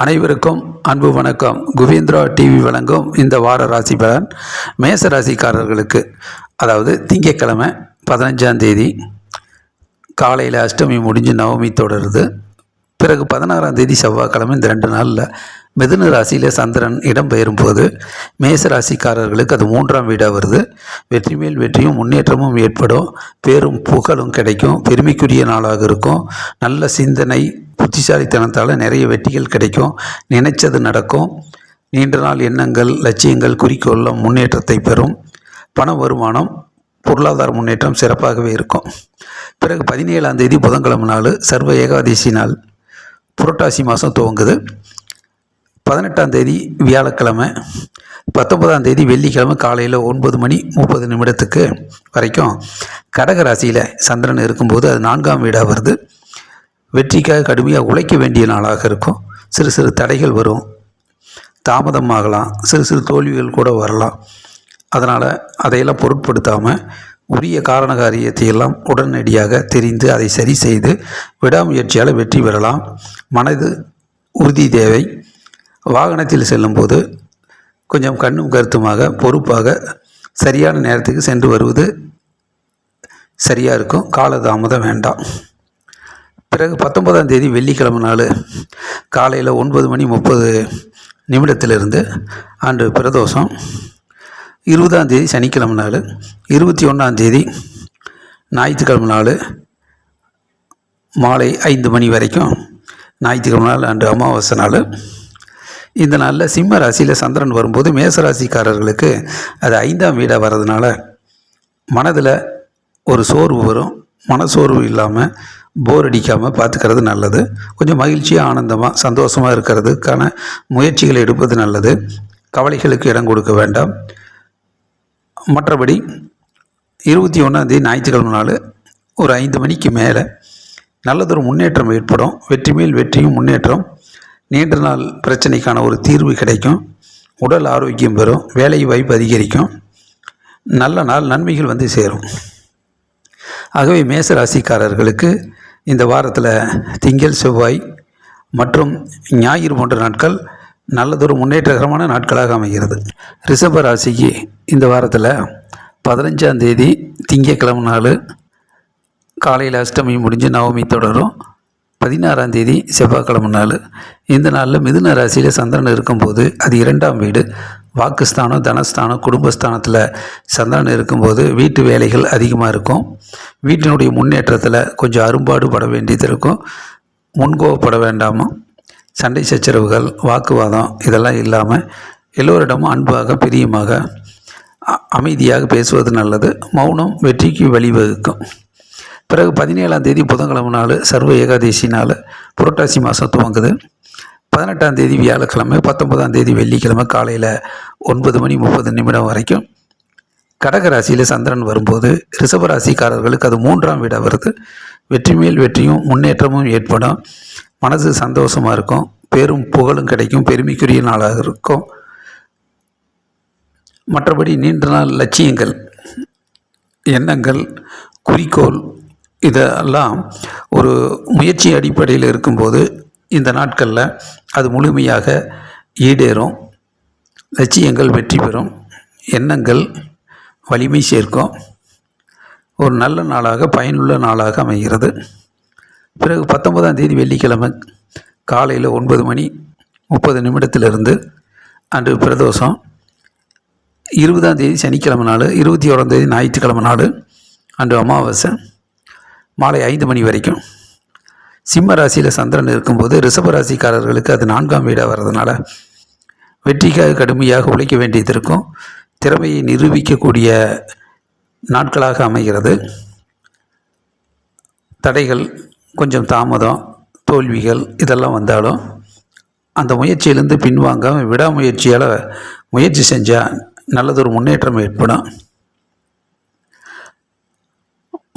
அனைவருக்கும் அன்பு வணக்கம். குவேந்திரா டிவி வழங்கும் இந்த வார ராசி பலன் மேச ராசிக்காரர்களுக்கு அதாவது திங்கட்கிழமை பதினஞ்சாம் தேதி காலையில் அஷ்டமி முடிஞ்சு நவமி தொடருது. பிறகு பதினாறாம் தேதி செவ்வாய்க்கிழமை இந்த ரெண்டு நாளில் மிதுன ராசியில் சந்திரன் இடம்பெயரும் போது மேச ராசிக்காரர்களுக்கு அது மூன்றாம் வீடாக வருது. வெற்றி மேல் வெற்றியும் முன்னேற்றமும் ஏற்படும். பேரும் புகழும் கிடைக்கும். பெருமைக்குரிய நாளாக இருக்கும். நல்ல சிந்தனை புத்திசாலித்தனத்தால் நிறைய வெற்றிகள் கிடைக்கும். நினைச்சது நடக்கும். நீண்ட நாள் எண்ணங்கள் லட்சியங்கள் குறிக்கோள்லாம் முன்னேற்றத்தை பெறும். பண வருமானம் பொருளாதார முன்னேற்றம் சிறப்பாகவே இருக்கும். பிறகு பதினேழாம் தேதி புதன்கிழமை நாள் சர்வ ஏகாதசி நாள். புரட்டாசி மாதம் துவங்குது. பதினெட்டாம் தேதி வியாழக்கிழமை பத்தொன்பதாம் தேதி வெள்ளிக்கிழமை காலையில் ஒன்பது மணி முப்பது நிமிடத்துக்கு வரைக்கும் கடக ராசியில் சந்திரன் இருக்கும்போது அது நான்காம் வீடாக வருது. வெற்றிக்காக கடுமையாக உழைக்க வேண்டிய நாளாக இருக்கும். சிறு சிறு தடைகள் வரும். தாமதமாகலாம். சிறு சிறு தோல்விகள் கூட வரலாம். அதனால் அதையெல்லாம் பொருட்படுத்தாமல் உரிய காரண காரியத்தை எல்லாம் உடனடியாக தெரிந்து அதை சரி செய்து விடாமுயற்சியால் வெற்றி பெறலாம். மனது உறுதி தேவை. வாகனத்தில் செல்லும்போது கொஞ்சம் கண்ணும் கருத்துமாக பொறுப்பாக சரியான நேரத்துக்கு சென்று வருவது சரியாக இருக்கும். காலதாமதம் வேண்டாம். பிறகு பத்தொன்பதாம் தேதி வெள்ளிக்கிழமை நாள் காலையில் ஒன்பது மணி முப்பது நிமிடத்திலிருந்து அன்று பிரதோஷம். இருபதாம் தேதி சனிக்கிழமை நாள் இருபத்தி ஒன்றாம் தேதி ஞாயிற்றுக்கிழமை நாள் மாலை ஐந்து மணி வரைக்கும் ஞாயிற்றுக்கிழமை நாள் அன்று அமாவாசை நாள். இந்த நாளில் சிம்ம ராசியில் சந்திரன் வரும்போது மேச ராசிக்காரர்களுக்கு அது ஐந்தாம் வீடாக வர்றதுனால மனதில் ஒரு சோர்வு வரும். மனசோர்வு இல்லாமல் போர் அடிக்காமல் பார்த்துக்கிறது நல்லது. கொஞ்சம் மகிழ்ச்சியாக ஆனந்தமாக சந்தோஷமாக இருக்கிறதுக்கான முயற்சிகளை எடுப்பது நல்லது. கவலைகளுக்கு இடம் கொடுக்க வேண்டாம். மற்றபடி இருபத்தி ஒன்றாந்தேதி ஞாயிற்றுக்கிழமை நாள் ஒரு ஐந்து மணிக்கு மேலே நல்லதொரு முன்னேற்றம் ஏற்படும். வெற்றி மேல் வெற்றியும் முன்னேற்றம். நீண்ட நாள் பிரச்சனைக்கான ஒரு தீர்வு கிடைக்கும். உடல் ஆரோக்கியம் பெறும். வேலை வாய்ப்பு அதிகரிக்கும். நல்ல நாள் நன்மைகள் வந்து சேரும். ஆகவே மேச ராசிக்காரர்களுக்கு இந்த வாரத்தில் திங்கள் செவ்வாய் மற்றும் ஞாயிறு போன்ற நாட்கள் நல்லதொரு முன்னேற்றகரமான நாட்களாக அமைகிறது. ரிஷப ராசிக்கு இந்த வாரத்தில் பதினஞ்சாம் தேதி திங்கக்கிழமை நாள் காலையில் அஷ்டமி முடிஞ்சு நவமி தொடரும். பதினாறாம் தேதி செவ்வாய்க்கிழமை நாள். இந்த நாளில் மிதுன ராசியில் சந்திரன் இருக்கும்போது அது இரண்டாம் வீடு. வாக்குஸ்தானம் தனஸ்தானம் குடும்பஸ்தானத்தில் சந்திரன் இருக்கும்போது வீட்டு வேலைகள் அதிகமாக இருக்கும். வீட்டினுடைய முன்னேற்றத்தில் கொஞ்சம் அரும்பாடு பட வேண்டியது இருக்கும். முன்கோவப்பட வேண்டாமா. சண்டை சச்சரவுகள் வாக்குவாதம் இதெல்லாம் இல்லாமல் எல்லோரிடமும் அன்பாக பிரியமாக அமைதியாக பேசுவது நல்லது. மௌனம் வெற்றிக்கு வழிவகுக்கும். பிறகு பதினேழாம் தேதி புதன்கிழமை நாள் சர்வ ஏகாதசி நாள் புரட்டாசி மாதம் துவங்குது. பதினெட்டாம் தேதி வியாழக்கிழமை பத்தொன்பதாம் தேதி வெள்ளிக்கிழமை காலையில் ஒன்பது மணி முப்பது நிமிடம் வரைக்கும் கடகராசியில் சந்திரன் வரும்போது ரிஷபராசிக்காரர்களுக்கு அது மூன்றாம் வீடாக வருது. வெற்றி மேல் வெற்றியும் முன்னேற்றமும் ஏற்படும். மனது சந்தோஷமாக இருக்கும். பெரும் புகழும் கிடைக்கும். பெருமைக்குரிய நாளாக இருக்கும். மற்றபடி நீண்ட நாள் லட்சியங்கள் எண்ணங்கள் குறிக்கோள் இதெல்லாம் ஒரு முயற்சி அடிப்படையில் இருக்கும்போது இந்த நாட்களில் அது முழுமையாக ஈடேறும். லட்சியங்கள் வெற்றி பெறும். எண்ணங்கள் வலிமை சேர்க்கும். ஒரு நல்ல நாளாக பயனுள்ள நாளாக அமைகிறது. பிறகு பத்தொன்பதாம் தேதி வெள்ளிக்கிழமை காலையில் ஒன்பது மணி முப்பது நிமிடத்திலிருந்து அன்று பிரதோஷம் இருபதாம் தேதி சனிக்கிழமை நாள் இருபத்தி ஓராம் தேதி ஞாயிற்றுக்கிழமை நாள் அன்று அமாவாசை மாலை ஐந்து மணி வரைக்கும். சிம்ம ராசியில் சந்திரன் இருக்கும்போது ரிஷப ராசிக்காரர்களுக்கு அது நான்காம் வீடாக வர்றதுனால வெற்றிக்காக கடுமையாக உழைக்க வேண்டியது இருக்கும். திறமையை நிரூபிக்கக்கூடிய நாட்களாக அமைகிறது. தடைகள் கொஞ்சம் தாமதம் தோல்விகள் இதெல்லாம் வந்தாலும் அந்த முயற்சியிலேருந்து பின்வாங்காமல் விடாமுயற்சியால் முயற்சி செஞ்சால் நல்லதொரு முன்னேற்றம் ஏற்படும்.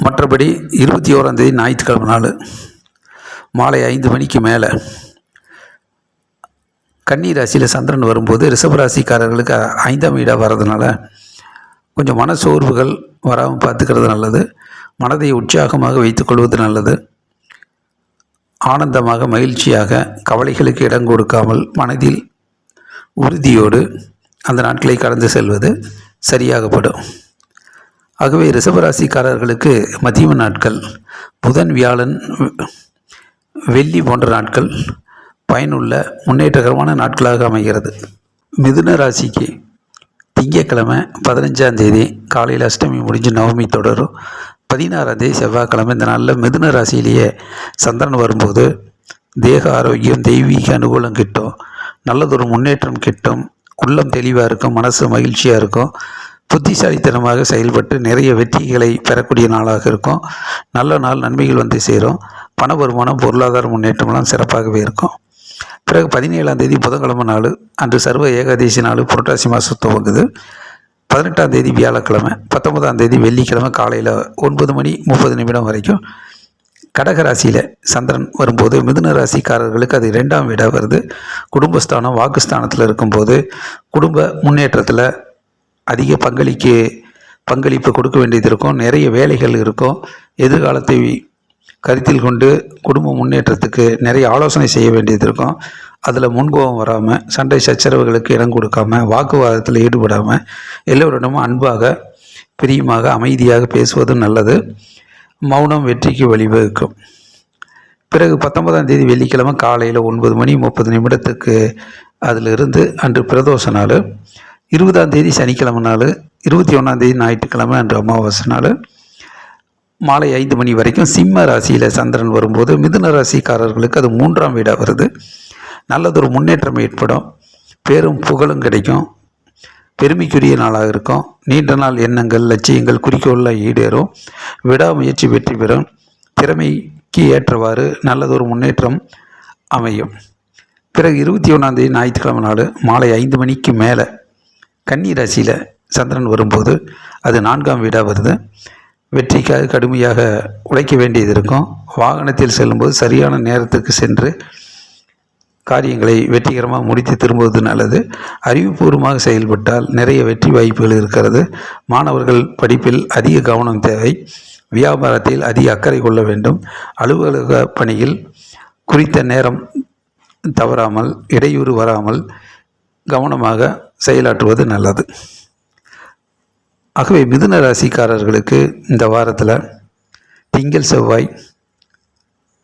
மற்றபடி இருபத்தி ஓராம் தேதி ஞாயிற்றுக்கிழமை நாள் மாலை ஐந்து மணிக்கு மேலே கன்னி ராசியில் சந்திரன் வரும்போது ரிஷபராசிக்காரர்களுக்கு ஐந்தாம் வீடாக வர்றதுனால கொஞ்சம் மனசோர்வுகள் வராமல் பார்த்துக்கிறது நல்லது. மனதை உற்சாகமாக வைத்துக்கொள்வது நல்லது. ஆனந்தமாக மகிழ்ச்சியாக கவலைகளுக்கு இடம் கொடுக்காமல் மனதில் உறுதியோடு அந்த நாட்களை கடந்து செல்வது சரியாகப்படும். ஆகவே ரிசபராசிக்காரர்களுக்கு மதிய நாட்கள் புதன் வியாழன் வெள்ளி போன்ற நாட்கள் பயனுள்ள முன்னேற்றகரமான நாட்களாக அமைகிறது. மிதுன ராசிக்கு திங்கட்கிழமை பதினஞ்சாம் தேதி காலையில் அஷ்டமி முடிஞ்சு நவமி தொடரும். பதினாறாம் தேதி செவ்வாய்க்கிழமை இந்த நாளில் மிதுன ராசியிலேயே சந்திரன் வரும்போது தேக ஆரோக்கியம் தெய்வீக அனுகூலம் கிட்டும் நல்லதொரு முன்னேற்றம் கிட்டும் உள்ளம் தெளிவாக இருக்கும் மனசு மகிழ்ச்சியாக இருக்கும். புத்திசாலித்தனமாக செயல்பட்டு நிறைய வெற்றிகளை பெறக்கூடிய நாளாக இருக்கும். நல்ல நாள் நன்மைகள் வந்து சேரும். பண வருமானம் பொருளாதார முன்னேற்றம்லாம் சிறப்பாகவே இருக்கும். பிறகு பதினேழாம் தேதி புதன்கிழமை நாள் அன்று சர்வ ஏகாதேசி நாள் புரட்டாசி மாதம் துவங்குது. பதினெட்டாம் தேதி வியாழக்கிழமை பத்தொன்பதாம் தேதி வெள்ளிக்கிழமை காலையில் ஒன்பது மணி முப்பது நிமிடம் வரைக்கும் கடகராசியில் சந்திரன் வரும்போது மிதுன ராசிக்காரர்களுக்கு அது ரெண்டாம் வீடாக வருது. குடும்பஸ்தானம் வாக்குஸ்தானத்தில் இருக்கும்போது குடும்ப முன்னேற்றத்தில் அதிக பங்களிக்கு பங்களிப்பு கொடுக்க வேண்டியது இருக்கும். நிறைய வேலைகள் இருக்கும். எதிர்காலத்தை கருத்தில் கொண்டு குடும்ப முன்னேற்றத்துக்கு நிறைய ஆலோசனை செய்ய வேண்டியது இருக்கும். அதில் முன்கோபம் வராமல் சண்டை சச்சரவுகளுக்கு இடம் கொடுக்காம வாக்குவாதத்தில் ஈடுபடாமல் எல்லோரிடமும் அன்பாக பிரியமாக அமைதியாக பேசுவது நல்லது. மௌனம் வெற்றிக்கு வழிவகுக்கும். பிறகு பத்தொன்பதாம் தேதி வெள்ளிக்கிழமை காலையில் ஒன்பது மணி முப்பது நிமிடத்துக்கு அதிலிருந்து அன்று பிரதோஷ நாள் இருபதாம் தேதி சனிக்கிழமை நாள் இருபத்தி ஒன்றாம் தேதி ஞாயிற்றுக்கிழமை அன்று அமாவாசை நாள் மாலை ஐந்து மணி வரைக்கும் சிம்ம ராசியில் சந்திரன் வரும்போது மிதுன ராசிக்காரர்களுக்கு அது மூன்றாம் வீடாக வருது. நல்லதொரு முன்னேற்றம் ஏற்படும். பேரும் புகழும் கிடைக்கும். பெருமைக்குரிய நாளாக இருக்கும். நீண்ட நாள் எண்ணங்கள் லட்சியங்கள் குறிக்கோளில் ஈடேறும். விடாமுயற்சி வெற்றி பெறும். திறமைக்கு ஏற்றவாறு நல்லதொரு முன்னேற்றம் அமையும். பிறகு இருபத்தி ஒன்றாந்தேதி ஞாயிற்றுக்கிழமை நாள் மாலை ஐந்து மணிக்கு மேலே கன்னி ராசியில் சந்திரன் வரும்போது அது நான்காம் வீடாக வருது. வெற்றிக்காக கடுமையாக உழைக்க வேண்டியது இருக்கும். வாகனத்தில் செல்லும்போது சரியான நேரத்துக்கு சென்று காரியங்களை வெற்றிகரமாக முடித்து திரும்புவது நல்லது. அறிவுபூர்வமாக செயல்பட்டால் நிறைய வெற்றி வாய்ப்புகள் இருக்கிறது. மாணவர்கள் படிப்பில் அதிக கவனம் தேவை. வியாபாரத்தில் அதிக அக்கறை கொள்ள வேண்டும். அலுவலக பணியில் குறித்த நேரம் தவறாமல் இடையூறு வராமல் கவனமாக செயலாற்றுவது நல்லது. ஆகவே மிதுன ராசிக்காரர்களுக்கு இந்த வாரத்தில் திங்கள் செவ்வாய்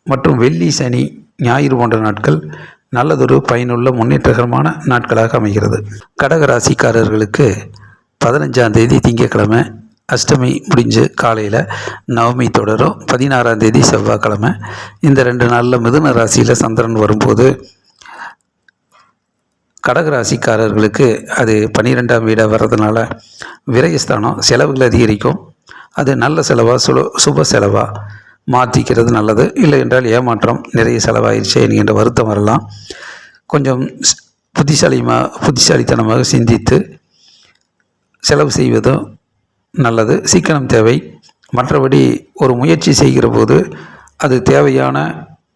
மற்றும் வெள்ளி சனி ஞாயிறு போன்ற நாட்கள் நல்லதொரு பயனுள்ள முன்னேற்றகரமான நாட்களாக அமைகிறது. கடக ராசிக்காரர்களுக்கு பதினஞ்சாம் தேதி திங்கட்கிழமை அஷ்டமி முடிஞ்சு காலையில் நவமி தொடரும். பதினாறாம் தேதி செவ்வாய்க்கிழமை. இந்த ரெண்டு நாளில் மிதுன ராசியில் சந்திரன் வரும்போது கடகராசிக்காரர்களுக்கு அது பன்னிரெண்டாம் வீடாக வர்றதுனால விரயஸ்தானம் செலவுகள் அதிகரிக்கும். அது நல்ல செலவாக சுல சுப செலவாக மாற்றிக்கிறது நல்லது. இல்லை என்றால் ஏமாற்றம் நிறைய செலவாயிருச்சே. என்கின்ற வருத்தம் வரலாம். கொஞ்சம் புத்திசாலிமாக புத்திசாலித்தனமாக சிந்தித்து செலவு செய்வதும் நல்லது. சீக்கிரம் தேவை. மற்றபடி ஒரு முயற்சி செய்கிற போது அது தேவையான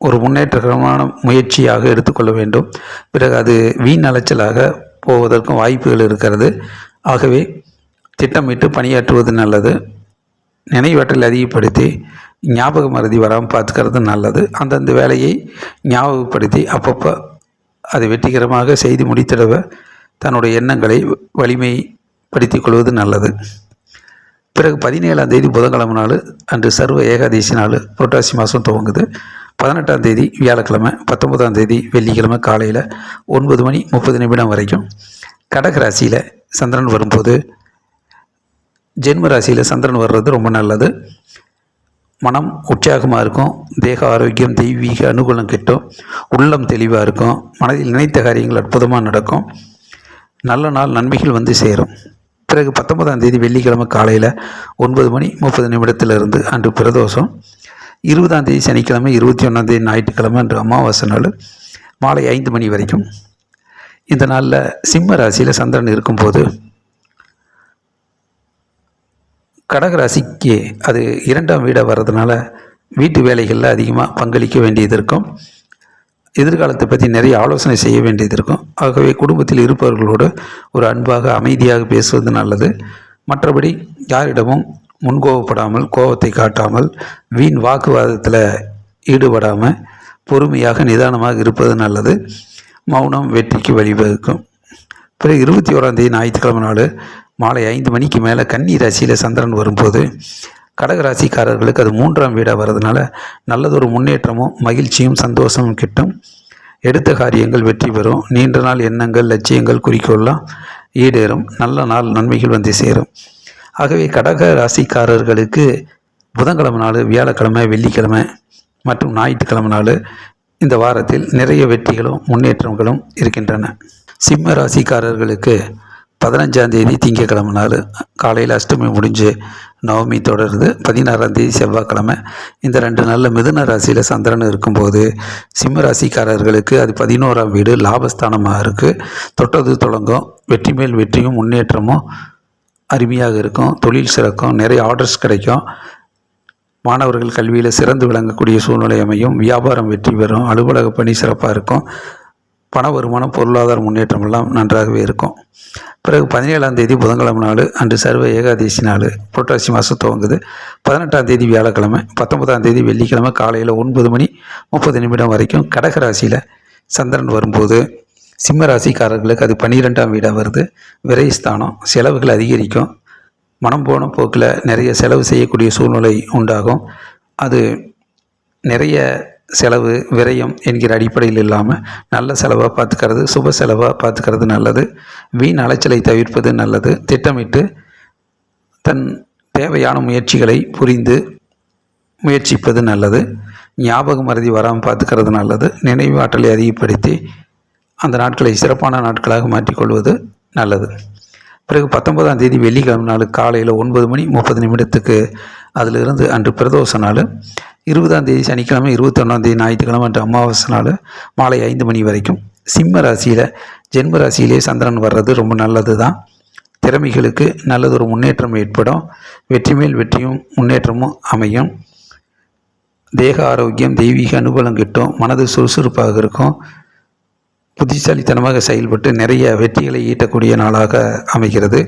ஒரு முன்னேற்றகரமான முயற்சியாக எடுத்துக்கொள்ள வேண்டும். பிறகு அது வீண் அலைச்சலாக போவதற்கும் வாய்ப்புகள் இருக்கிறது. ஆகவே திட்டமிட்டு பணியாற்றுவது நல்லது. நினைவாற்றல் அதிகப்படுத்தி ஞாபக மருதி வராமல் பார்த்துக்கிறது நல்லது. அந்தந்த வேலையை ஞாபகப்படுத்தி அப்பப்போ அதை வெற்றிகரமாக செய்து முடித்திடவ தன்னுடைய எண்ணங்களை வலிமைப்படுத்தி கொள்வது நல்லது. பிறகு பதினேழாம் தேதி புதன்கிழமை நாள் அன்று சர்வ ஏகாதேசி நாள் புரட்டாசி மாதம் துவங்குது. பதினெட்டாம் தேதி வியாழக்கிழமை பத்தொன்பதாம் தேதி வெள்ளிக்கிழமை காலையில் ஒன்பது மணி முப்பது நிமிடம் வரைக்கும் கடக ராசியில் சந்திரன் வரும்போது ஜென்ம ராசியில் சந்திரன் வர்றது ரொம்ப நல்லது. மனம் உற்சாகமாக இருக்கும் தேக ஆரோக்கியம் தெய்வீக அனுகூலம் கிட்டும் உள்ளம் தெளிவாக இருக்கும் மனதில் நினைத்த காரியங்கள் அற்புதமாக நடக்கும். நல்ல நாள் நன்மைகள் வந்து சேரும். பிறகு பத்தொன்பதாம் தேதி வெள்ளிக்கிழமை காலையில் ஒன்பது மணி முப்பது நிமிடத்திலிருந்து அன்று பிரதோஷம். இருபதாம் தேதி சனிக்கிழமை இருபத்தி ஒன்றாம் தேதி ஞாயிற்றுக்கிழமை என்ற அமாவாசை நாள் மாலை ஐந்து மணி வரைக்கும். இந்த நாளில் சிம்ம ராசியில் சந்திரன் இருக்கும்போது கடகராசிக்கு அது இரண்டாம் வீடாக வர்றதுனால வீட்டு வேலைகளில் அதிகமாக பங்களிக்க வேண்டியது இருக்கும். எதிர்காலத்தை பற்றி நிறைய ஆலோசனை செய்ய வேண்டியது இருக்கும். ஆகவே குடும்பத்தில் இருப்பவர்களோடு ஒரு அன்பாக அமைதியாக பேசுவது நல்லது. மற்றபடி யாரிடமும் முன்கோவப்படாமல் கோபத்தை காட்டாமல் வீண் வாக்குவாதத்தில் ஈடுபடாமல் பொறுமையாக நிதானமாக இருப்பது நல்லது. மௌனம் வெற்றிக்கு வழிவகுக்கும். பிறகு இருபத்தி ஓராம் தேதி ஞாயிற்றுக்கிழமை நாள் மாலை ஐந்து மணிக்கு மேலே கன்னி ராசியில் சந்திரன் வரும்போது கடகராசிக்காரர்களுக்கு அது மூன்றாம் வீடாக வர்றதுனால நல்லதொரு முன்னேற்றமும் மகிழ்ச்சியும் சந்தோஷமும் கிட்டும். எடுத்த காரியங்கள் வெற்றி பெறும். நீண்ட நாள் எண்ணங்கள் லட்சியங்கள் குறிக்கோள்லாம் ஈடேறும். நல்ல நாள் நன்மைகள் வந்து சேரும். ஆகவே கடக ராசிக்காரர்களுக்கு புதன்கிழமை நாள் வியாழக்கிழமை வெள்ளிக்கிழமை மற்றும் ஞாயிற்றுக்கிழமை நாள் இந்த வாரத்தில் நிறைய வெற்றிகளும் முன்னேற்றங்களும் இருக்கின்றன. சிம்ம ராசிக்காரர்களுக்கு பதினஞ்சாம் தேதி திங்கக்கிழமை நாள் காலையில் அஷ்டமி முடிஞ்சு நவமி தொடருது. பதினாறாம் தேதி செவ்வாய்க்கிழமை. இந்த ரெண்டு நாளில் மிதுன ராசியில் சந்திரன் இருக்கும்போது சிம்ம ராசிக்காரர்களுக்கு அது பதினோராம் வீடு லாபஸ்தானமாக இருக்குது தொட்டது தொடங்கும். வெற்றி மேல் வெற்றியும் முன்னேற்றமும் அருமையாக இருக்கும். தொழில் சிறக்கும். நிறைய ஆர்டர்ஸ் கிடைக்கும். மாணவர்கள் கல்வியில் சிறந்து விளங்கக்கூடிய சூழ்நிலை அமையும். வியாபாரம் வெற்றி பெறும். அலுவலக பணி சிறப்பாக இருக்கும். பண வருமானம் பொருளாதார முன்னேற்றம் எல்லாம் நன்றாகவே இருக்கும். பிறகு பதினேழாம் தேதி புதன்கிழமை நாள் அன்று சர்வ ஏகாதசி நாள் புரட்டாசி மாதம் துவங்குது. பதினெட்டாம் தேதி வியாழக்கிழமை பத்தொன்பதாம் தேதி வெள்ளிக்கிழமை காலையில் ஒன்பது மணி முப்பது நிமிடம் வரைக்கும் கடகராசியில் சந்திரன் வரும்போது சிம்ம ராசிக்காரர்களுக்கு அது பன்னிரெண்டாம் வீடாக வருது. விரைஸ்தானம் செலவுகள் அதிகரிக்கும். மனம் போன போக்கில் நிறைய செலவு செய்யக்கூடிய சூழ்நிலை உண்டாகும். அது நிறைய செலவு விரயம் என்கிற அடிப்படையில் இல்லாமல் நல்ல செலவாக பார்த்துக்கிறது சுப செலவாக பார்த்துக்கிறது நல்லது. வீண் அலைச்சலை தவிர்ப்பது நல்லது. திட்டமிட்டு தன் தேவையான முயற்சிகளை புரிந்து முயற்சிப்பது நல்லது. ஞாபகம் மறதி வராமல் பார்த்துக்கிறது நல்லது. நினைவு ஆற்றலை அதிகப்படுத்தி அந்த நாட்களை சிறப்பான நாட்களாக மாற்றிக்கொள்வது நல்லது. பிறகு பத்தொன்பதாம் தேதி வெள்ளிக்கிழமை நாள் காலையில் ஒன்பது மணி முப்பது நிமிடத்துக்கு அதிலிருந்து அன்று பிரதோஷ நாள் இருபதாம் தேதி சனிக்கிழமை இருபத்தொன்னாம் தேதி ஞாயிற்றுக்கிழமை அன்று அமாவாசை நாள் மாலை ஐந்து மணி வரைக்கும். சிம்ம ராசியில் ஜென்ம ராசியிலே சந்திரன் வர்றது ரொம்ப நல்லது தான் திறமைகளுக்கு நல்லதொரு முன்னேற்றம் ஏற்படும். வெற்றி மேல் வெற்றியும் முன்னேற்றமும் அமையும். தேக ஆரோக்கியம் தெய்வீக அனுகூலம் கிட்டும் மனது சுறுசுறுப்பாக இருக்கும். புத்திசாலித்தனமாக செயல்பட்டு நிறைய வெற்றிகளை ஈட்டக்கூடிய நாளாக அமைகிறது.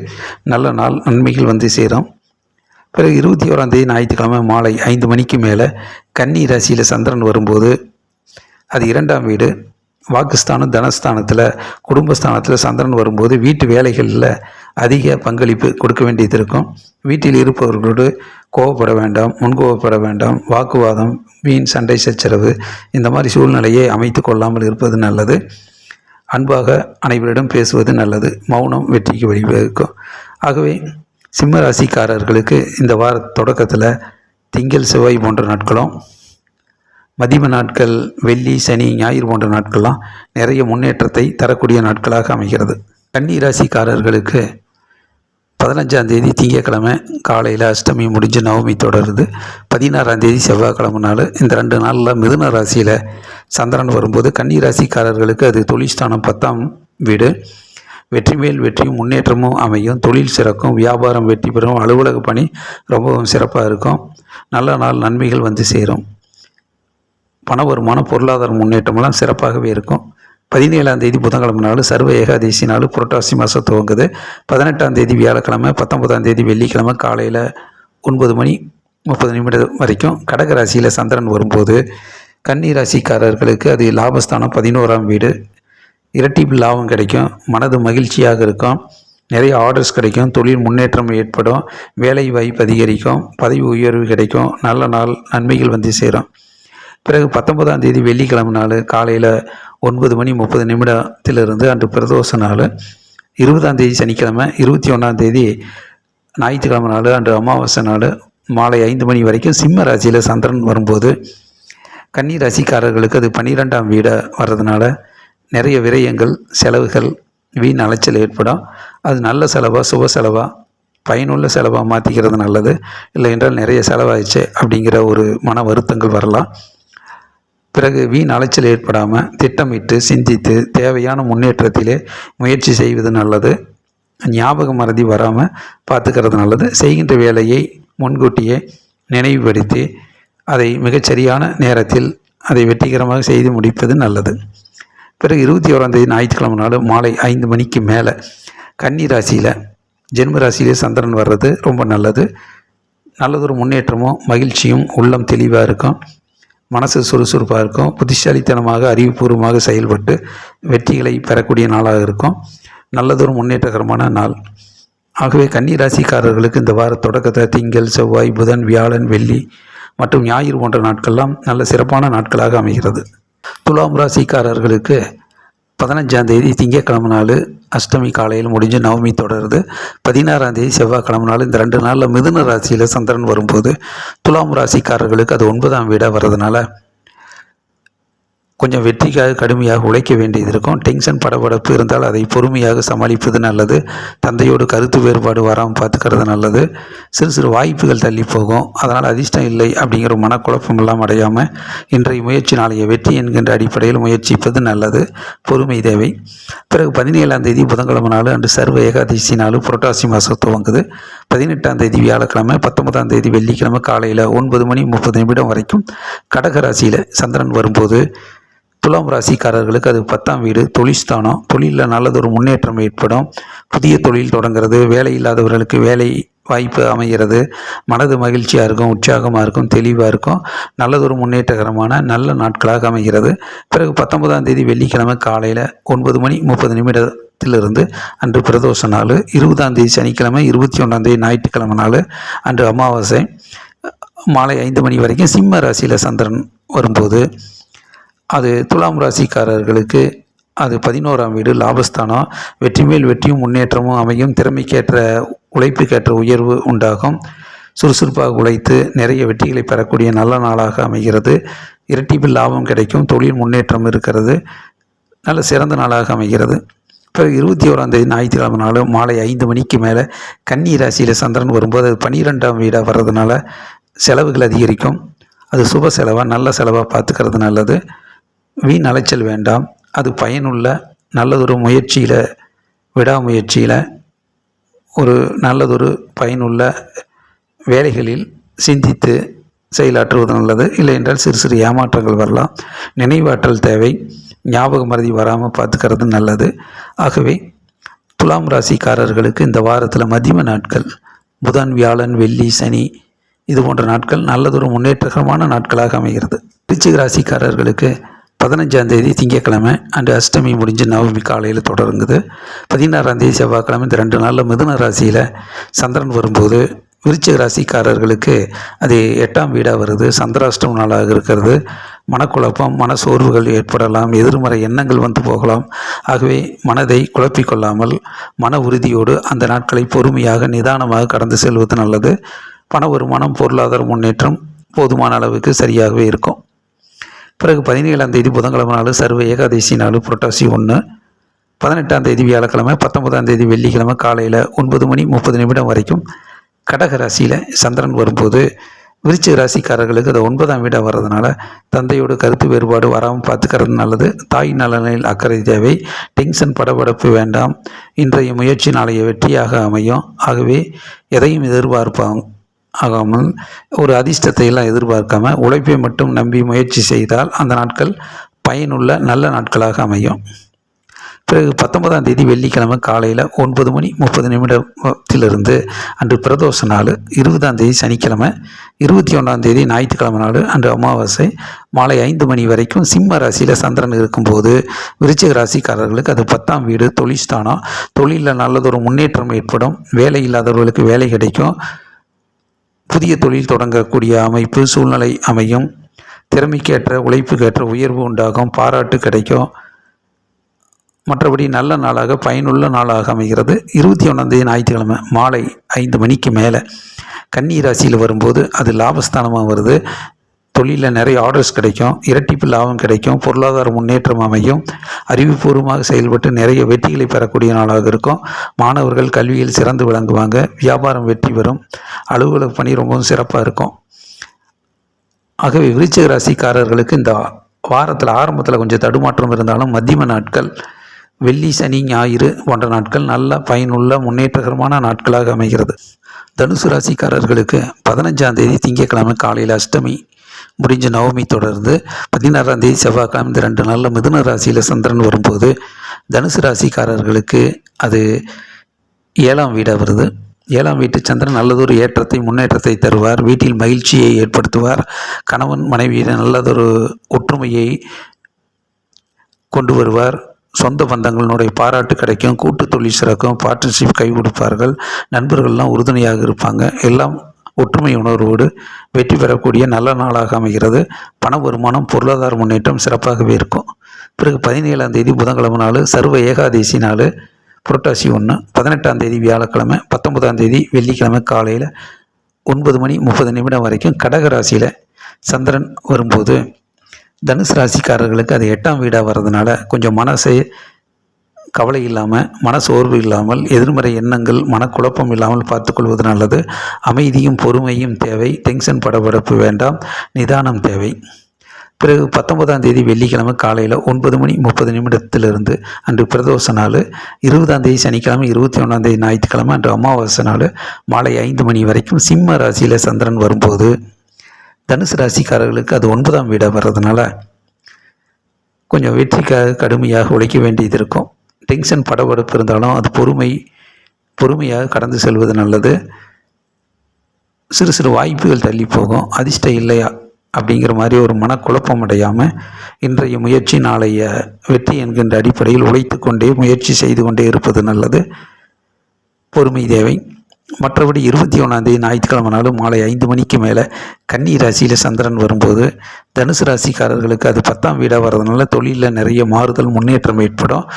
நல்ல நாள் நன்மைகள் வந்து சேரும். பிறகு இருபத்தி ஓராம் தேதி ஞாயிற்றுக்கிழமை மாலை ஐந்து மணிக்கு மேலே கன்னி ராசியில் சந்திரன் வரும்போது அது இரண்டாம் வீடு. வாக்குஸ்தானம் தனஸ்தானத்தில் குடும்பஸ்தானத்தில் சந்திரன் வரும்போது வீட்டு வேலைகளில் அதிக பங்களிப்பு கொடுக்க வேண்டியது இருக்கும். வீட்டில் இருப்பவர்களோடு கோவப்பட வேண்டாம் முன்கோவப்பட வேண்டாம். வாக்குவாதம் வீண் சண்டை சச்சரவு இந்த மாதிரி சூழ்நிலையை அமைத்து கொள்ளாமல் இருப்பது நல்லது. அன்பாக அனைவரிடம் பேசுவது நல்லது. மௌனம் வெற்றிக்கு வழிவகுக்கும். ஆகவே சிம்ம ராசிக்காரர்களுக்கு இந்த வார தொடக்கத்தில் திங்கள் செவ்வாய் போன்ற நாட்களும் மதிம நாட்கள் வெள்ளி சனி ஞாயிறு போன்ற நாட்கள்லாம் நிறைய முன்னேற்றத்தை தரக்கூடிய நாட்களாக அமைகிறது. கன்னி ராசிக்காரர்களுக்கு பதினஞ்சாந்தேதி திங்கக்கிழமை காலையில் அஷ்டமி முடிஞ்சு நவமி தொடருது. பதினாறாம் தேதி செவ்வாய்க்கிழமை நாள். இந்த ரெண்டு நாளில் மிதுன ராசியில் சந்திரன் வரும்போது கன்னி ராசிக்காரர்களுக்கு அது தொழில்ஸ்தானம் பத்தாம் வீடு. வெற்றி மேல் வெற்றியும் முன்னேற்றமும் அமையும். தொழில் சிறக்கும். வியாபாரம் வெற்றி பெறும். அலுவலக பணி ரொம்பவும் சிறப்பாக இருக்கும். நல்ல நாள் நன்மைகள் வந்து சேரும். பண வருமானம் பொருளாதார முன்னேற்றமெல்லாம் சிறப்பாகவே இருக்கும். பதினேழாம் தேதி புதன்கிழமை நாள் சர்வ ஏகாதசி நாள் புரட்டாசி மாதம் துவங்குது. பதினெட்டாம் தேதி வியாழக்கிழமை பத்தொன்பதாம் தேதி வெள்ளிக்கிழமை காலையில் ஒன்பது மணி முப்பது நிமிடம் வரைக்கும் கடகராசியில் சந்திரன் வரும்போது கன்னி ராசிக்காரர்களுக்கு அது லாபஸ்தானம் பதினோராம் வீடு. இரட்டிப்பு லாபம் கிடைக்கும் மனது மகிழ்ச்சியாக இருக்கும் நிறைய ஆர்டர்ஸ் கிடைக்கும் தொழில் முன்னேற்றம் ஏற்படும் வேலை வாய்ப்பு அதிகரிக்கும் பதவி உயர்வு கிடைக்கும் நல்ல நாள் நன்மைகள் வந்து சேரும். பிறகு பத்தொன்பதாம் தேதி வெள்ளிக்கிழமை நாள் காலையில் ஒன்பது மணி முப்பது நிமிடத்திலிருந்து அன்று பிரதோஷ நாள் இருபதாம் தேதி சனிக்கிழமை இருபத்தி ஒன்றாம் தேதி ஞாயிற்றுக்கிழமை நாள் அன்று அமாவாசை நாள் மாலை ஐந்து மணி வரைக்கும் சிம்ம ராசியில் சந்திரன் வரும்போது கன்னி ராசிக்காரர்களுக்கு அது பன்னிரெண்டாம் வீடை வர்றதுனால நிறைய விரயங்கள் செலவுகள் வீண் அலைச்சல் ஏற்படும். அது நல்ல செலவாக சுப செலவாக பயனுள்ள செலவாக மாற்றிக்கிறது நல்லது. இல்லை என்றால் நிறைய செலவாயிடுச்சு அப்படிங்கிற ஒரு மன வருத்தங்கள் வரலாம். பிறகு வீண் அலைச்சல் ஏற்படாமல் திட்டமிட்டு சிந்தித்து தேவையான முன்னேற்றத்திலே முயற்சி செய்வது நல்லது. ஞாபக மறதி வராமல் பார்த்துக்கிறது நல்லது. செய்கின்ற வேலையை முன்கூட்டியே நினைவுபடுத்தி அதை மிகச்சரியான நேரத்தில் அதை வெற்றிகரமாக செய்து முடிப்பது நல்லது. பிறகு இருபத்தி ஓராம் தேதி ஞாயிற்றுக்கிழமை நாள் மாலை ஐந்து மணிக்கு மேலே கன்னி ராசியில் ஜென்ம ராசியிலே சந்திரன் வர்றது ரொம்ப நல்லது. நல்லதொரு முன்னேற்றமும் மகிழ்ச்சியும் உள்ளம் தெளிவாக இருக்கும். மனசு சுறுசுறுப்பாக இருக்கும். புத்திசாலித்தனமாக அறிவுபூர்வமாக செயல்பட்டு வெற்றிகளை பெறக்கூடிய நாளாக இருக்கும். நல்லதொரு முன்னேற்றகரமான நாள். ஆகவே கன்னி ராசிக்காரர்களுக்கு இந்த வார தொடக்கத்தை திங்கள் செவ்வாய் புதன் வியாழன் வெள்ளி மற்றும் ஞாயிறு போன்ற நாட்கள்லாம் நல்ல சிறப்பான நாட்களாக அமைகிறது. துலாம் ராசிக்காரர்களுக்கு பதினஞ்சாந்தேதி திங்கட்கிழமை நாள் அஷ்டமி காலையில் முடிஞ்சு நவமி தொடருது. பதினாறாம் தேதி செவ்வாய்க்கிழமை நாள் இந்த ரெண்டு நாளில் மிதுன ராசியில் சந்திரன் வரும்போது துலாம் ராசிக்காரர்களுக்கு அது ஒன்பதாம் வீடாக வர்றதுனால கொஞ்சம் வெற்றிக்காக கடுமையாக உழைக்க வேண்டியது இருக்கும். டென்ஷன் படபடப்பு இருந்தால் அதை பொறுமையாக சமாளிப்பது நல்லது. தந்தையோடு கருத்து வேறுபாடு வராமல் பார்த்துக்கிறது நல்லது. சிறு சிறு வாய்ப்புகள் தள்ளி போகும். அதனால் அதிர்ஷ்டம் இல்லை அப்படிங்கிற மனக்குழப்பம் எல்லாம் அடையாமல் இன்றைய முயற்சி நாளைய வெற்றி என்கின்ற அடிப்படையில் முயற்சிப்பது நல்லது. பொறுமை தேவை. பிறகு பதினேழாம் தேதி புதன்கிழமை நாள் அன்று சர்வ ஏகாதசி நாள் புரட்டாசி மாதம் துவங்குது. பதினெட்டாம் தேதி வியாழக்கிழமை பத்தொன்பதாம் தேதி வெள்ளிக்கிழமை காலையில் ஒன்பது மணி முப்பது நிமிடம் வரைக்கும் கடகராசியில் சந்திரன் வரும்போது துலாம் ராசிக்காரர்களுக்கு அது பத்தாம் வீடு தொழில்ஸ்தானம் தொழிலில் நல்லதொரு முன்னேற்றம் ஏற்படும். புதிய தொழில் தொடங்குறது வேலை இல்லாதவர்களுக்கு வேலை வாய்ப்பு அமைகிறது. மனது மகிழ்ச்சியாக இருக்கும் உற்சாகமாக இருக்கும் தெளிவாக இருக்கும். நல்லதொரு முன்னேற்றகரமான நல்ல நாட்களாக அமைகிறது. பிறகு பத்தொன்பதாம் தேதி வெள்ளிக்கிழமை காலையில் ஒன்பது மணி முப்பது நிமிடத்திலிருந்து அன்று பிரதோஷ நாள் இருபதாம் தேதி சனிக்கிழமை இருபத்தி ஒன்றாம் தேதி ஞாயிற்றுக்கிழமை நாள் அன்று அமாவாசை மாலை ஐந்து மணி வரைக்கும் சிம்ம ராசியில் சந்திரன் வரும்போது அது துலாம் ராசிக்காரர்களுக்கு அது பதினோராம் வீடு லாபஸ்தானம். வெற்றி மேல் வெற்றியும் முன்னேற்றமும் அமையும். திறமைக்கேற்ற உழைப்புக்கேற்ற உயர்வு உண்டாகும். சுறுசுறுப்பாக உழைத்து நிறைய வெற்றிகளை பெறக்கூடிய நல்ல நாளாக அமைகிறது. இரட்டிப்பில் லாபம் கிடைக்கும். தொழில் முன்னேற்றம் இருக்கிறது. நல்ல சிறந்த நாளாக அமைகிறது. பிறகு இருபத்தி ஓராம் தேதி ஞாயிற்றுக்கிழமை நாள் மாலை ஐந்து மணிக்கு மேலே கன்னி ராசியில் சந்திரன் வரும்போது அது பன்னிரெண்டாம் வீடாக வர்றதுனால செலவுகள் அதிகரிக்கும். அது சுப செலவாக நல்ல செலவாக பார்த்துக்கிறது நல்லது. வீண் அலைச்சல் வேண்டாம். அது பயனுள்ள நல்லதொரு முயற்சியில் விடாமுயற்சியில் ஒரு நல்லதொரு பயனுள்ள வேலைகளில் சிந்தித்து செயலாற்றுவது நல்லது. இல்லை என்றால் சிறு சிறு ஏமாற்றங்கள் வரலாம். நினைவாற்றல் தேவை. ஞாபகம் மறதி வராமல் பார்த்துக்கிறது நல்லது. ஆகவே துலாம் ராசிக்காரர்களுக்கு இந்த வாரத்தில் மதிம நாட்கள். புதன் வியாழன் வெள்ளி சனி இது போன்ற நாட்கள் நல்லதொரு முன்னேற்றகரமான நாட்களாக அமைகிறது. பிச்சிக ராசிக்காரர்களுக்கு பதினஞ்சாந்தேதி திங்கட்கிழமை அண்டு அஷ்டமி முடிஞ்சு நவமி காலையில் தொடருங்குது பதினாறாம் தேதி செவ்வாய்க்கிழமை இந்த ரெண்டு நாளில் மிதுன ராசியில் சந்திரன் வரும்போது விருச்சிக ராசிக்காரர்களுக்கு அது எட்டாம் வீடாக வருது. சந்திராஷ்டம நாளாக இருக்கிறது. மனக்குழப்பம் மன சோர்வுகள் ஏற்படலாம் எதிர்மறை எண்ணங்கள் வந்து போகலாம். ஆகவே மனதை குழப்பிக்கொள்ளாமல் மன உறுதியோடு அந்த நாட்களை பொறுமையாக நிதானமாக கடந்து செல்வது நல்லது. பண வருமானம் பொருளாதார முன்னேற்றம் போதுமான அளவுக்கு சரியாகவே இருக்கும். பிறகு பதினேழாம் தேதி புதன்கிழமை நாள் சர்வ ஏகாதசி நாள் புரட்டாசி ஒன்று பதினெட்டாம் தேதி வியாழக்கிழமை பத்தொன்பதாம் தேதி வெள்ளிக்கிழமை காலையில் ஒன்பது மணி முப்பது நிமிடம் வரைக்கும் கடக ராசியில் சந்திரன் வரும்போது விருச்சிக ராசிக்காரர்களுக்கு அது ஒன்பதாம் வீடாக வர்றதுனால தந்தையோட கருத்து வேறுபாடு வராமல் பார்த்துக்கிறது நல்லது. தாய் நலனில் அக்கறை தேவை. டென்ஷன் படபடப்பு வேண்டாம். இன்றைய முயற்சி நாளைய வெற்றியாக அமையும். ஆகவே எதையும் எதிர்பார்ப்பாங்க ஆகாமல் ஒரு அதிர்ஷ்டத்தை எல்லாம் எதிர்பார்க்காம உழைப்பை மட்டும் நம்பி முயற்சி செய்தால் அந்த நாட்கள் பயனுள்ள நல்ல நாட்களாக அமையும். பிறகு பத்தொன்பதாம் தேதி வெள்ளிக்கிழமை காலையில் ஒன்பது மணி முப்பது நிமிடத்திலிருந்து அன்று பிரதோஷ நாள் இருபதாம் தேதி சனிக்கிழமை இருபத்தி ஒன்றாம் தேதி ஞாயிற்றுக்கிழமை நாள் அன்று அமாவாசை மாலை ஐந்து மணி வரைக்கும் சிம்ம ராசியில் சந்திரன் இருக்கும்போது விருச்சிக ராசிக்காரர்களுக்கு அது பத்தாம் வீடு தொழில்ஸ்தானம் தொழிலில் நல்லதொரு முன்னேற்றம் ஏற்படும். வேலை இல்லாதவர்களுக்கு வேலை கிடைக்கும். புதிய தொழில் தொடங்கக்கூடிய அமைப்பு சூழ்நிலை அமையும். திறமைக்கேற்ற உழைப்புக்கேற்ற உயர்வு உண்டாகும் பாராட்டு கிடைக்கும். மற்றபடி நல்ல நாளாக பயனுள்ள நாளாக அமைகிறது. இருபத்தி ஒன்றாந்தேதி ஞாயிற்றுக்கிழமை மாலை ஐந்து மணிக்கு மேலே கன்னி ராசியில் வரும்போது அது லாபஸ்தானமாக வருது. தொழிலில் நிறைய ஆர்டர்ஸ் கிடைக்கும் இரட்டிப்பு லாபம் கிடைக்கும் பொருளாதார முன்னேற்றம் அமையும் அறிவுபூர்வமாக செயல்பட்டு நிறைய வெற்றிகளை பெறக்கூடிய நாளாக இருக்கும். மாணவர்கள் கல்வியில் சிறந்து விளங்குவாங்க வியாபாரம் வெற்றி பெறும் அலுவலக பணி ரொம்பவும் சிறப்பாக இருக்கும். ஆகவே விருச்சிக ராசிக்காரர்களுக்கு இந்த வாரத்தில் ஆரம்பத்தில் கொஞ்சம் தடுமாற்றம் இருந்தாலும் மத்தியம நாட்கள் வெள்ளி சனி ஞாயிறு போன்ற நாட்கள் நல்ல பயனுள்ள முன்னேற்றகரமான நாட்களாக அமைகிறது. தனுசு ராசிக்காரர்களுக்கு பதினஞ்சாம் தேதி திங்கட்கிழமை காலையில் அஷ்டமி முடிஞ்ச நவமி தொடர்ந்து பதினாறாம் தேதி செவ்வாய்க்கிழமை இந்த ரெண்டு நாளில் மிதுன ராசியில் சந்திரன் வரும்போது தனுசு ராசிக்காரர்களுக்கு அது ஏழாம் வீடாக வருது. ஏழாம் வீட்டு சந்திரன் நல்லதொரு ஏற்றத்தை முன்னேற்றத்தை தருவார். வீட்டில் மகிழ்ச்சியை ஏற்படுத்துவார். கணவன் மனைவியிடம் நல்லதொரு ஒற்றுமையை கொண்டு வருவார். சொந்த பந்தங்களினுடைய பாராட்டு கிடைக்கும். கூட்டு தொழில் சிறக்கும். பார்ட்னர்ஷிப் கை கொடுப்பார்கள். நண்பர்கள்லாம் உறுதுணையாக இருப்பாங்க. எல்லாம் ஒற்றுமை உணர்வோடு வெற்றி பெறக்கூடிய நல்ல நாளாக அமைகிறது. பண வருமானம் பொருளாதார முன்னேற்றம் சிறப்பாகவே இருக்கும். பிறகு பதினேழாம் தேதி புதன்கிழமை நாள் சர்வ ஏகாதேசி நாள் புரட்டாசி ஒன்று பதினெட்டாம் தேதி வியாழக்கிழமை பத்தொன்பதாம் தேதி வெள்ளிக்கிழமை காலையில் ஒன்பது மணி முப்பது நிமிடம் வரைக்கும் கடக ராசியில் சந்திரன் வரும்போது தனுசு ராசிக்காரர்களுக்கு அது எட்டாம் வீடாக வர்றதுனால கொஞ்சம் மனசை கவலை இல்லாமல் மன சோர்வு இல்லாமல் எதிர்மறை எண்ணங்கள் மனக்குழப்பம் இல்லாமல் பார்த்துக்கொள்வது நல்லது. அமைதியும் பொறுமையும் தேவை. டென்ஷன் படபடப்பு வேண்டாம். நிதானம் தேவை. பிறகு பத்தொன்பதாம் தேதி வெள்ளிக்கிழமை காலையில் ஒன்பது மணி முப்பது நிமிடத்திலிருந்து அன்று பிரதோஷ நாள் இருபதாம் தேதி சனிக்கிழமை இருபத்தி ஒன்றாம் தேதி ஞாயிற்றுக்கிழமை அன்று அமாவாசை நாள் மாலை ஐந்து மணி வரைக்கும் சிம்ம ராசியில் சந்திரன் வரும்போது தனுசு ராசிக்காரர்களுக்கு அது ஒன்பதாம் வீடாக வர்றதுனால கொஞ்சம் வெற்றிக்காக கடுமையாக உழைக்க வேண்டியது இருக்கும். டென்ஷன் படபடப்பு இருந்தாலும் அது பொறுமை பொறுமையாக கடந்து செல்வது நல்லது. சிறு சிறு வாய்ப்புகள் தள்ளி போகும். அதிர்ஷ்டம் இல்லையா? அப்படிங்கிற மாதிரி ஒரு மனக்குழப்பம் அடையாமல் இன்றைய முயற்சி நாளைய வெற்றி என்கின்ற அடிப்படையில் உழைத்து கொண்டே முயற்சி செய்து கொண்டே இருப்பது நல்லது. பொறுமை தேவை. மற்றபடி இருபத்தி ஒன்றாந்தேதி ஞாயிற்றுக்கிழமை நாளும் மாலை ஐந்து மணிக்கு மேலே கன்னி ராசியில் சந்திரன் வரும்போது தனுசு ராசிக்காரர்களுக்கு அது பத்தாம் வீடாக வர்றதுனால தொழிலில் நிறைய மாறுதல் முன்னேற்றம் ஏற்படும்.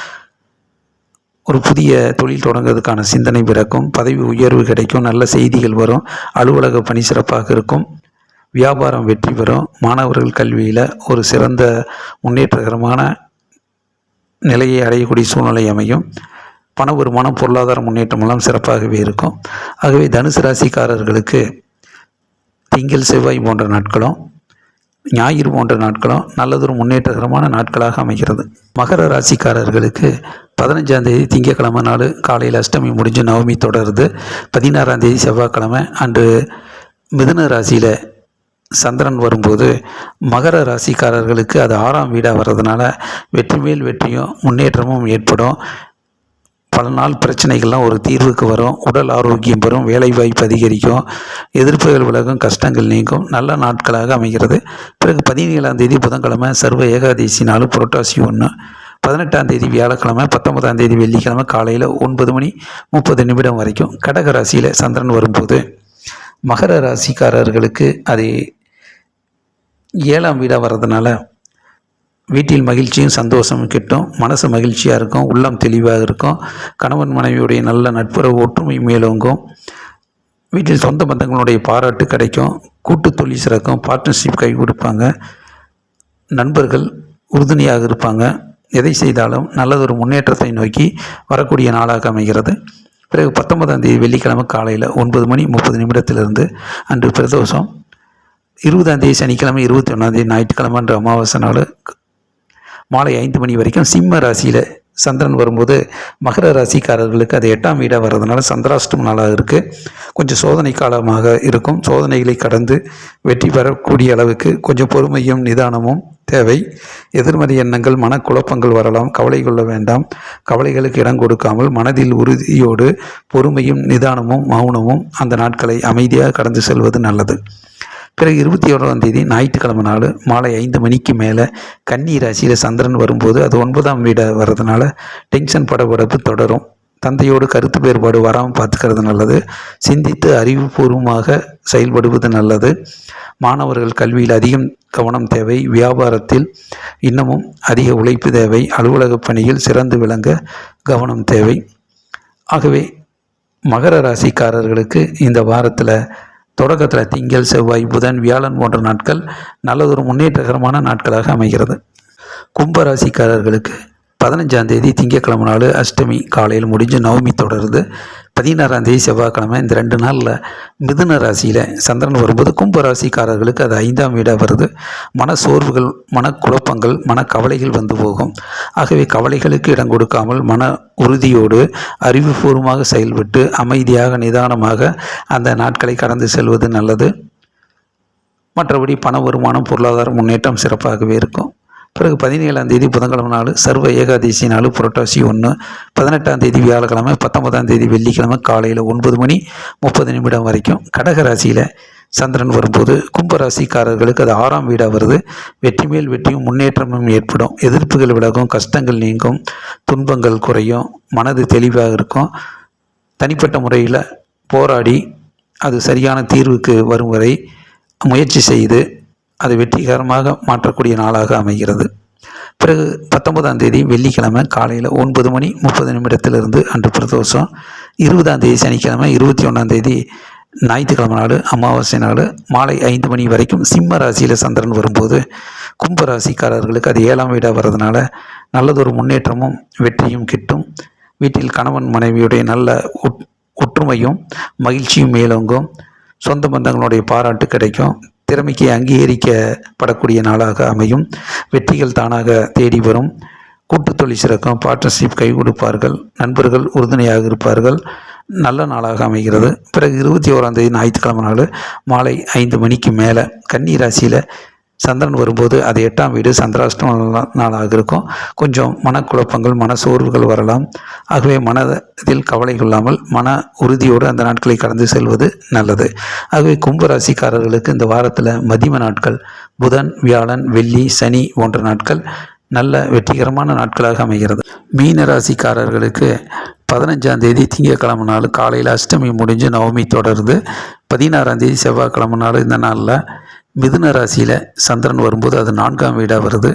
ஒரு புதிய தொழில் தொடங்குறதுக்கான சிந்தனை பிறக்கும் பதவி உயர்வு கிடைக்கும் நல்ல செய்திகள் வரும் அலுவலக பணி சிறப்பாக இருக்கும் வியாபாரம் வெற்றி பெறும். மாணவர்கள் கல்வியில் ஒரு சிறந்த முன்னேற்றகரமான நிலையை அடையக்கூடிய சூழ்நிலை அமையும். பண வருமானம் பொருளாதார முன்னேற்றம் எல்லாம் சிறப்பாகவே இருக்கும். ஆகவே தனுசு ராசிக்காரர்களுக்கு திங்கள் செவ்வாய் போன்ற நாட்களும் ஞாயிறு போன்ற நாட்களும் நல்லதொரு முன்னேற்றகரமான நாட்களாக அமைகிறது. மகர ராசிக்காரர்களுக்கு பதினஞ்சாம் தேதி திங்கக்கிழமை நாள் காலையில் அஷ்டமி முடிஞ்சு நவமி தொடருது. பதினாறாம் தேதி செவ்வாய்க்கிழமை அன்று மிதுன ராசியில் சந்திரன் வரும்போது மகர ராசிக்காரர்களுக்கு அது ஆறாம் வீடாக வர்றதுனால வெற்றி மேல் வெற்றியும் முன்னேற்றமும் ஏற்படும். பல நாள் பிரச்சனைகள்லாம் ஒரு தீர்வுக்கு வரும். உடல் ஆரோக்கியம் பெறும் வேலைவாய்ப்பு அதிகரிக்கும் எதிர்ப்புகள் விலகும் கஷ்டங்கள் நீங்கும். நல்ல நாட்களாக அமைகிறது. பிறகு பதினேழாம் தேதி புதன்கிழமை சர்வ ஏகாதசி நாள் புரட்டாசி ஒன்று பதினெட்டாம் தேதி வியாழக்கிழமை பத்தொன்பதாம் தேதி வெள்ளிக்கிழமை காலையில் ஒன்பது மணி முப்பது நிமிடம் வரைக்கும் கடக ராசியில் சந்திரன் வரும்போது மகர ராசிக்காரர்களுக்கு அது ஏழாம் வீடாக வர்றதுனால வீட்டில் மகிழ்ச்சியும் சந்தோஷமும் கிட்டும் மனசு மகிழ்ச்சியாக இருக்கும் உள்ளம் தெளிவாக இருக்கும் கணவன் மனைவியுடைய நல்ல நட்புறவு ஒற்றுமை மேலோங்கும் வீட்டில் சொந்த பந்தங்களுடைய பாராட்டு கிடைக்கும் கூட்டு தொழில் சிறக்கும் பார்ட்னர்ஷிப் கை கொடுப்பாங்க நண்பர்கள் உறுதுணையாக இருப்பாங்க எதை செய்தாலும் நல்லதொரு முன்னேற்றத்தை நோக்கி வரக்கூடிய நாளாக அமைகிறது. பிறகு பத்தொன்பதாம் தேதி வெள்ளிக்கிழமை காலையில் ஒன்பது மணி முப்பது நிமிடத்திலிருந்து அன்று பிரதோஷம் இருபதாம் தேதி சனிக்கிழமை இருபத்தி ஒன்றாந்தேதி ஞாயிற்றுக்கிழமை அன்று அமாவாசை நாள் மாலை ஐந்து மணி வரைக்கும் சிம்ம ராசியில் சந்திரன் வரும்போது மகர ராசிக்காரர்களுக்கு அது எட்டாம் வீடாக வர்றதுனால சந்திராஷ்டம் நாளாக இருக்குது கொஞ்சம் சோதனை காலமாக இருக்கும். சோதனைகளை கடந்து வெற்றி பெறக்கூடிய அளவுக்கு கொஞ்சம் பொறுமையும் நிதானமும் தேவை. எதிர்மறை எண்ணங்கள் மனக்குழப்பங்கள் வரலாம். கவலை கொள்ள வேண்டாம். கவலைகளுக்கு இடம் கொடுக்காமல் மனதில் உறுதியோடு பொறுமையும் நிதானமும் மௌனமும் அந்த நாட்களை அமைதியாக கடந்து செல்வது நல்லது. பிறகு இருபத்தி ஏழாம் தேதி ஞாயிற்றுக்கிழமை நாள் மாலை ஐந்து மணிக்கு மேலே கன்னி ராசியில் சந்திரன் வரும்போது அது ஒன்பதாம் வீடாக வர்றதுனால டென்ஷன் படபடப்பு தொடரும். தந்தையோடு கருத்து வேறுபாடு வராமல் பார்த்துக்கிறது நல்லது. சிந்தித்து அறிவுபூர்வமாக செயல்படுவது நல்லது. மாணவர்கள் கல்வியில் அதிகம் கவனம் தேவை. வியாபாரத்தில் இன்னமும் அதிக உழைப்பு தேவை. அலுவலக பணியில் சிறந்து விளங்க கவனம் தேவை. ஆகவே மகர ராசிக்காரர்களுக்கு இந்த வாரத்தில் தொடக்கத்தில் திங்கள் செவ்வாய் புதன் வியாழன் போன்ற நாட்கள் நல்லதொரு முன்னேற்றகரமான நாட்களாக அமைகிறது. கும்பராசிக்காரர்களுக்கு பதினஞ்சாம் தேதி திங்கக்கிழமை நாள் அஷ்டமி காலையில் முடிஞ்சு நவமி தொடருது. பதினாறாம் தேதி செவ்வாய்க்கிழமை இந்த ரெண்டு நாளில் மிதுன ராசியில் சந்திரன் வரும்போது கும்பராசிக்காரர்களுக்கு அது ஐந்தாம் வீடாக வருது. மன சோர்வுகள் மனக்குழப்பங்கள் மனக்கவலைகள் வந்து போகும். ஆகவே கவலைகளுக்கு இடம் கொடுக்காமல் மன உறுதியோடு அறிவுபூர்வமாக செயல்பட்டு அமைதியாக நிதானமாக அந்த நாட்களை கடந்து செல்வது நல்லது. மற்றபடி பண வருமானம் பொருளாதார முன்னேற்றம் சிறப்பாகவே இருக்கும். பிறகு பதினேழாம் தேதி புதன்கிழமை நாள் சர்வ ஏகாதசி நாள் புரட்டாசி ஒன்று பதினெட்டாம் தேதி வியாழக்கிழமை பத்தொன்பதாம் தேதி வெள்ளிக்கிழமை காலையில் ஒன்பது மணி முப்பது நிமிடம் வரைக்கும் கடகராசியில் சந்திரன் வரும்போது கும்பராசிக்காரர்களுக்கு அது ஆறாம் வீடாக வருது. வெற்றி மேல் வெற்றியும் முன்னேற்றமும் ஏற்படும். எதிர்ப்புகள் விலகும் கஷ்டங்கள் நீங்கும் துன்பங்கள் குறையும் மனது தெளிவாக இருக்கும். தனிப்பட்ட முறையில் போராடி அது சரியான தீர்வுக்கு வரும் வரை முயற்சி செய்து அது வெற்றிகரமாக மாற்றக்கூடிய நாளாக அமைகிறது. பிறகு பத்தொன்பதாம் தேதி வெள்ளிக்கிழமை காலையில் ஒன்பது மணி முப்பது நிமிடத்திலிருந்து அன்று பிரதோஷம் இருபதாம் தேதி சனிக்கிழமை இருபத்தி ஒன்றாம் தேதி ஞாயிற்றுக்கிழமை நாள் அமாவாசை நாள் மாலை ஐந்து மணி வரைக்கும் சிம்ம ராசியில் சந்திரன் வரும்போது கும்ப ராசிக்காரர்களுக்கு அது ஏழாம் வீடாக வர்றதுனால நல்லதொரு முன்னேற்றமும் வெற்றியும் கிட்டும். வீட்டில் கணவன் மனைவியுடைய நல்ல ஒற்றுமையும் மகிழ்ச்சியும் மேலோங்கும். சொந்த பந்தங்களுடைய பாராட்டு கிடைக்கும். திறமைக்கு அங்கீகரிக்கப்படக்கூடிய நாளாக அமையும். வெற்றிகள் தானாக தேடி வரும். கூட்டு தொழில் சிறக்கும் பார்ட்னர்ஷிப் கை கொடுப்பார்கள். நண்பர்கள் உறுதுணையாக இருப்பார்கள். நல்ல நாளாக அமைகிறது. பிறகு இருபத்தி ஓராம் தேதி ஞாயிற்றுக்கிழமை நாள் மாலை ஐந்து மணிக்கு மேலே கன்னி ராசியில் சந்திரன் வரும்போது அது எட்டாம் வீடு சந்திராஷ்டம நாளாக இருக்கும். கொஞ்சம் மனக்குழப்பங்கள் மன சோர்வுகள் வரலாம். ஆகவே மனதில் கவலை கொள்ளாமல் மன உறுதியோடு அந்த நாட்களை கடந்து செல்வது நல்லது. ஆகவே கும்பராசிக்காரர்களுக்கு இந்த வாரத்தில் மதிம நாட்கள் புதன் வியாழன் வெள்ளி சனி போன்ற நாட்கள் நல்ல வெற்றிகரமான நாட்களாக அமைகிறது. மீன ராசிக்காரர்களுக்கு பதினஞ்சாம் தேதி திங்கக்கிழமை நாள் காலையில் அஷ்டமி முடிஞ்சு நவமி தொடருது. பதினாறாம் தேதி செவ்வாய்க்கிழமை நாள் இந்த நாளில் மிதுன ராசியில் சந்திரன் வரும்போது அது நான்காம் வீடாக வருது.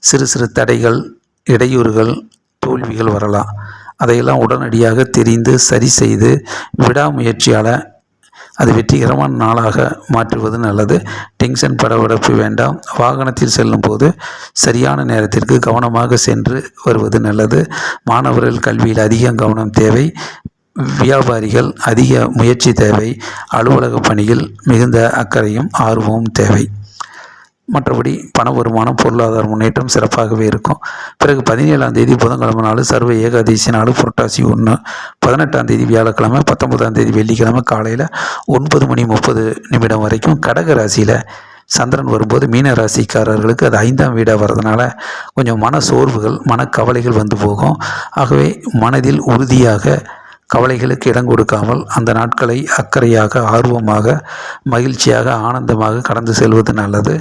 சிறு சிறு தடைகள் இடையூறுகள் தோல்விகள் வரலாம். அதையெல்லாம் உடனடியாக தெரிந்து சரி செய்து விடாமுயற்சியால் அது வெற்றிகரமான நாளாக மாற்றுவது நல்லது. டென்ஷன் படபடப்பு வேண்டாம். வாகனத்தில் செல்லும்போது சரியான நேரத்திற்கு கவனமாக சென்று வருவது நல்லது. மாணவர்கள் கல்வியில் அதிகம் கவனம் தேவை. வியாபாரிகள் அதிக முயற்சி தேவை அலுவலக பணியில் மிகுந்த அக்கறையும் ஆர்வமும் தேவை. மற்றபடி பண வருமானம் பொருளாதார முன்னேற்றம் சிறப்பாகவே இருக்கும். பிறகு பதினேழாம் தேதி புதன்கிழமை நாள் சர்வ ஏகாதசி நாள் புரட்டாசி ஒன்று பதினெட்டாம் தேதி வியாழக்கிழமை பத்தொன்பதாம் தேதி வெள்ளிக்கிழமை காலையில் ஒன்பது மணி முப்பது நிமிடம் வரைக்கும் கடக ராசியில் சந்திரன் வரும்போது மீன ராசிக்காரர்களுக்கு அது ஐந்தாம் வீடாக வர்றதுனால கொஞ்சம் மன சோர்வுகள் மனக்கவலைகள் வந்து போகும். ஆகவே மனதில் உறுதியாக கவலைகளுக்கு இடம் கொடுக்காமல் அந்த நாட்களை அக்கறையாக ஆர்வமாக மகிழ்ச்சியாக ஆனந்தமாக கடந்து செல்வது நல்லது.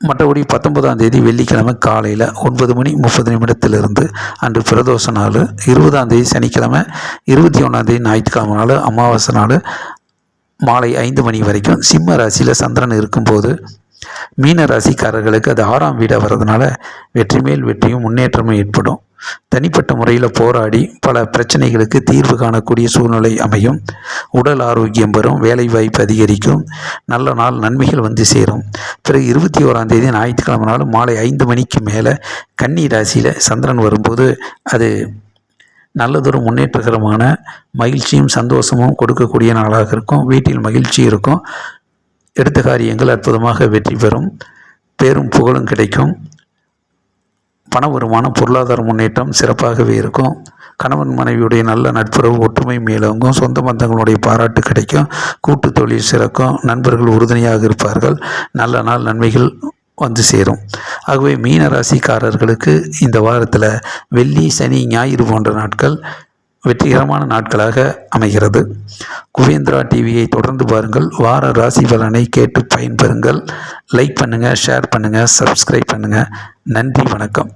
மற்றபடி பத்தொன்பதாம் தேதி வெள்ளிக்கிழமை காலையில் ஒன்பது மணி முப்பது நிமிடத்திலிருந்து அன்று பிரதோஷ நாள் இருபதாம் தேதி சனிக்கிழமை இருபத்தி ஒன்றாம் தேதி ஞாயிற்றுக்கிழமை நாள் அமாவாசை நாள் மாலை ஐந்து மணி வரைக்கும் சிம்ம ராசியில் சந்திரன் இருக்கும்போது மீன ராசிக்காரர்களுக்கு அது ஆறாம் வீடாக வர்றதுனால வெற்றி மேல் வெற்றியும் முன்னேற்றமும் ஏற்படும். தனிப்பட்ட முறையில் போராடி பல பிரச்சனைகளுக்கு தீர்வு காணக்கூடிய சூழ்நிலை அமையும். உடல் ஆரோக்கியம் வரும் வேலை வாய்ப்பு அதிகரிக்கும் நல்ல நாள் நன்மைகள் வந்து சேரும். பிறகு இருபத்தி ஓராம் தேதி ஞாயிற்றுக்கிழமை நாள் மாலை ஐந்து மணிக்கு மேலே கன்னி ராசியில் சந்திரன் வரும்போது அது நல்லதொரு முன்னேற்றகரமான மகிழ்ச்சியும் சந்தோஷமும் கொடுக்கக்கூடிய நாளாக இருக்கும். வீட்டில் மகிழ்ச்சி இருக்கும். எடுத்த காரியங்கள் அற்புதமாக வெற்றி பெறும். பேரும் புகழும் கிடைக்கும். பண வருமானம் பொருளாதார முன்னேற்றம் சிறப்பாகவே இருக்கும். கணவன் மனைவியுடைய நல்ல நட்புறவு ஒற்றுமை மேலோங்கும். சொந்த பந்தங்களுடைய பாராட்டு கிடைக்கும். கூட்டு தொழில் சிறக்கும். நண்பர்கள் உறுதுணையாக இருப்பார்கள். நல்ல நாள் நன்மைகள் வந்து சேரும். ஆகவே மீன ராசிக்காரர்களுக்கு இந்த வாரத்தில் வெள்ளி சனி ஞாயிறு போன்ற நாட்கள் வெற்றிகரமான நாட்களாக அமைகிறது. குவேந்திரா டிவியை தொடர்ந்து பாருங்கள். வார ராசி பலனை கேட்டு பயன்பெறுங்கள். லைக் பண்ணுங்கள் ஷேர் பண்ணுங்கள் சப்ஸ்கிரைப் பண்ணுங்கள் நன்றி வணக்கம்.